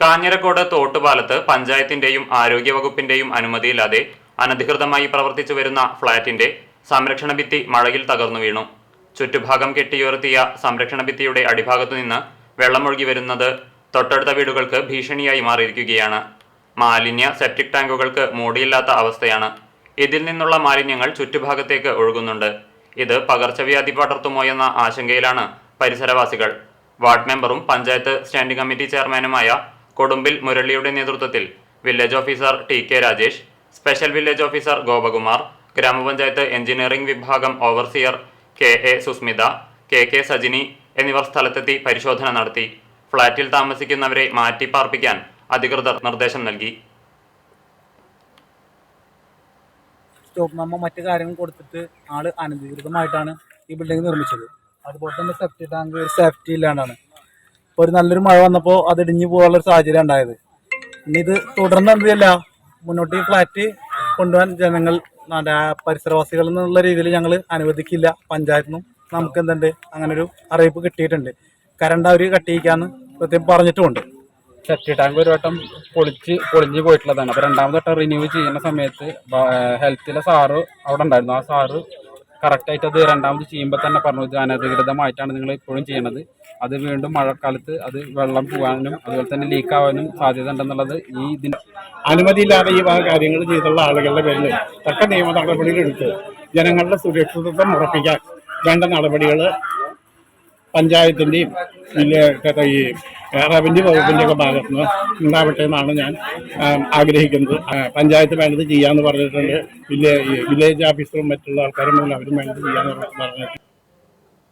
കാഞ്ഞിരക്കോട് തോട്ടുപാലത്ത് പഞ്ചായത്തിന്റെയും ആരോഗ്യവകുപ്പിന്റെയും അനുമതിയില്ലാതെ അനധികൃതമായി പ്രവർത്തിച്ചു വരുന്ന ഫ്ളാറ്റിന്റെ സംരക്ഷണ ഭിത്തി മഴയിൽ തകർന്നു വീണു. ചുറ്റുഭാഗം കെട്ടിയുയർത്തിയ സംരക്ഷണ ഭിത്തിയുടെ അടിഭാഗത്തു നിന്ന് വെള്ളമൊഴുകി വരുന്നത് തൊട്ടടുത്ത വീടുകൾക്ക് ഭീഷണിയായി മാറിയിരിക്കുകയാണ്. മാലിന്യ സെപ്റ്റിക് ടാങ്കുകൾക്ക് മൂടിയില്ലാത്ത അവസ്ഥയാണ്. ഇതിൽ നിന്നുള്ള മാലിന്യങ്ങൾ ചുറ്റുഭാഗത്തേക്ക് ഒഴുകുന്നുണ്ട്. ഇത് പകർച്ചവ്യാധി പടർത്തുമോ എന്ന ആശങ്കയിലാണ് പരിസരവാസികൾ. വാർഡ് മെമ്പറും പഞ്ചായത്ത് സ്റ്റാൻഡിംഗ് കമ്മിറ്റി ചെയർമാനുമായ കൊടുമ്പിൽ മുരളിയുടെ നേതൃത്വത്തിൽ village officer T K Rajesh special village officer Gopakumar ഗ്രാമപഞ്ചായത്ത് എഞ്ചിനീയറിംഗ് വിഭാഗം overseer K A Susmitha K K Sajini എന്നിവർ സ്ഥലത്തെത്തി പരിശോധന നടത്തി. ഫ്ളാറ്റിൽ താമസിക്കുന്നവരെ മാറ്റിപ്പാർപ്പിക്കാൻ അധികൃതർ നിർദ്ദേശം നൽകി. സ്റ്റോപ്പ് നമ്മ മറ്റു കാര്യങ്ങൾ കൊടുത്തിട്ട് ആൾ അനധികൃതമായിട്ടാണ് ഈ ബിൽഡിംഗ് നിർമ്മിച്ചത്. അതുപോലെ തന്നെ സെഫ്റ്റി ടാങ്ക് ഒരു സേഫ്റ്റി ഇല്ലാണ്ടാണ്. ഒരു നല്ലൊരു മഴ വന്നപ്പോൾ അത് ഇടിഞ്ഞു പോകാനുള്ള സാഹചര്യം ഉണ്ടായത്. ഇനി ഇത് തുടർന്ന് എന്തില്ല മുന്നോട്ട് ഈ ഫ്ലാറ്റ് കൊണ്ടുപോകാൻ ജനങ്ങൾ പരിസരവാസികളിൽ എന്നുള്ള രീതിയിൽ ഞങ്ങൾ അനുവദിക്കില്ല. പഞ്ചായത്തിൽ നിന്നും നമുക്ക് എന്തുണ്ട് അങ്ങനെ ഒരു അറിയിപ്പ് കിട്ടിയിട്ടുണ്ട്. കരണ്ട് അവർ കട്ടിയിക്കാന്ന് പ്രത്യേകം പറഞ്ഞിട്ടുമുണ്ട്. സെപ്റ്റി ടാങ്ക് ഒരു വട്ടം പൊളിച്ച് പൊളിഞ്ഞു പോയിട്ടുള്ളതാണ്. അപ്പോൾ രണ്ടാമത് വട്ടം റിന്യൂ ചെയ്യുന്ന സമയത്ത് ഹെൽത്തിലെ സാറ് അവിടെ ഉണ്ടായിരുന്നു. ആ സാറ് കറക്റ്റായിട്ട് അത് രണ്ടാമത് ചെയ്യുമ്പോൾ തന്നെ പറഞ്ഞു ഇത് അനധികൃതമായിട്ടാണ് നിങ്ങൾ ഇപ്പോഴും ചെയ്യണത്. അത് വീണ്ടും മഴക്കാലത്ത് അത് വെള്ളം പോകാനും അതുപോലെ തന്നെ ലീക്ക് ആവാനും സാധ്യത ഉണ്ടെന്നുള്ളത് ഈ ഇതിന് അനുമതിയില്ലാതെ ഈ വക കാര്യങ്ങൾ ചെയ്തുള്ള ആളുകളുടെ പേരിൽ തക്ക നിയമ നടപടികൾ എടുത്ത് ജനങ്ങളുടെ സുരക്ഷിതത്വം ഉറപ്പിക്കാൻ വേണ്ട നടപടികൾ പഞ്ചായത്തിന്റെയും ഈ റവന്യൂ വകുപ്പിന്റെ ഒക്കെ ഭാഗത്ത് നിന്ന് ഉണ്ടാവട്ടെ എന്നാണ് ഞാൻ ആഗ്രഹിക്കുന്നത്. പഞ്ചായത്ത് വേണ്ടത് ചെയ്യാമെന്ന് പറഞ്ഞിട്ടുണ്ട്. വില്ലേജ് ഓഫീസറും മറ്റുള്ള ആൾക്കാരും അവരും വേണ്ടത് ചെയ്യാമെന്ന് പറഞ്ഞിട്ടുണ്ട്.